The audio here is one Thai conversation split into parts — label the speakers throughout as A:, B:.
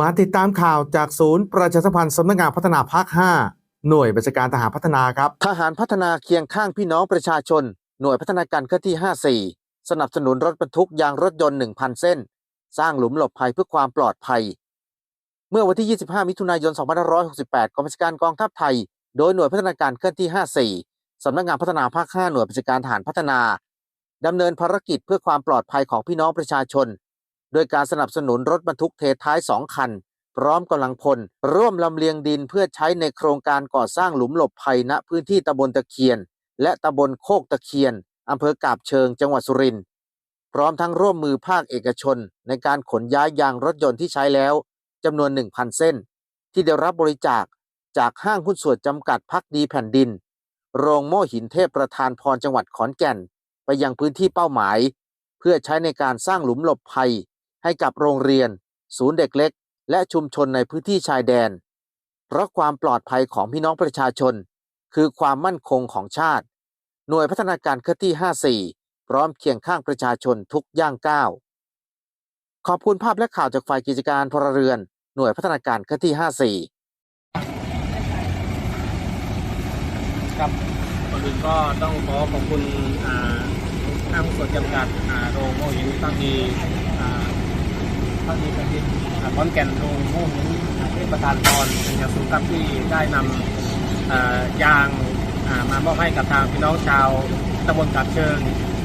A: มาติดตามข่าวจากศูนย์ประชาสัมพันธ์สำนักงานพัฒนาภาค 5 หน่วยบัญชาการทหารพัฒนาครับ
B: ทหารพัฒนาเคียงข้างพี่น้องประชาชน หน่วยพัฒนาการเคลื่อนที่ 54 สนับสนุนรถบรรทุกยางรถยนต์ 1,000 เส้น สร้างหลุมหลบภัยเพื่อความปลอดภัย เมื่อวันที่ 25 มิถุนายน 2568 กองบัญชาการกองทัพไทย โดยหน่วยพัฒนาการเคลื่อนที่ 54 สำนักงานพัฒนาภาค 5 หน่วยบัญชาการทหารพัฒนาดำเนินภารกิจเพื่อความปลอดภัยของพี่น้องประชาชน โดยการสนับสนุนรถบรรทุกเทท้าย 2 คัน พร้อมกำลังพล ร่วมลำเลียงดินเพื่อใช้ในโครงการก่อสร้างหลุมหลบภัยณพื้นที่ตำบลตะเคียน และตำบลโคกตะเคียนอำเภอกาบเชิงจังหวัดสุรินทร์พร้อมทั้งร่วมมือภาคเอกชน ในการขนย้ายยางรถยนต์ที่ใช้แล้วจำนวน 1,000 เส้น ที่ได้รับบริจาคจากห้างหุ้นส่วนจำกัดพักดีแผ่นดิน โรงโม่หินเทพประธานพรจังหวัดขอนแก่น ไปยังพื้นที่เป้าหมาย เพื่อใช้ในการสร้างหลุมหลบภัย ให้กับโรงเรียน ศูนย์เด็กเล็ก และชุมชนในพื้นที่ชายแดน เพราะความปลอดภัยของพี่น้องประชาชน คือความมั่นคงของชาติ หน่วยพัฒนาการเคลื่อนที่ 54 พร้อมเคียงข้างประชาชนทุกย่างก้าว ขอบคุณภาพและข่าวจากฝ่ายกิจการพลเรือน หน่วยพัฒนาการเคลื่อนที่ 54
C: ครับก่อนอื่นก็ต้องขอขอบคุณอ่าห้างส่วนจำกัดโรงโมหินตั้งดี อ่าตั้งดีเป็นดินอ่ขอนแก่นโรงโม่หินอ่ประธานพรเป็นอย่างสูงครับที่ได้นำยางมามอบให้กับทางพี่น้องชาวตำบลกาบเชิง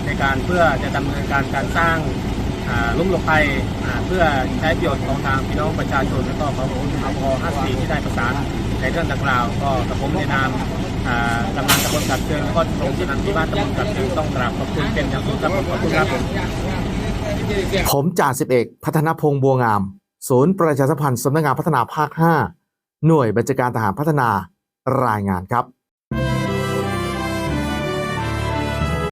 C: ในการเพื่อจะดำเนินการการสร้างลุ่มหลบภัยเพื่อใช้ประโยชน์ของทางพี่น้องประชาชนและก็ขององค์อพ54 ที่ได้ประสานในเรื่องดังกล่าว ก็กระผมในนามกำนันตำบลกับเชิงแล้วก็ตรงที่นั้นที่บ้านตำบลกับเชิงต้องกราบขอบคุณเป็นอย่างสูงครับขอบคุณครับ
A: ผมจ่าสิบเอกพัฒนพงษ์บัวงาม ศูนย์ประชาสัมพันธ์สำนักงานพัฒนาภาค 5 หน่วยบัญชาการทหารพัฒนารายงานครับ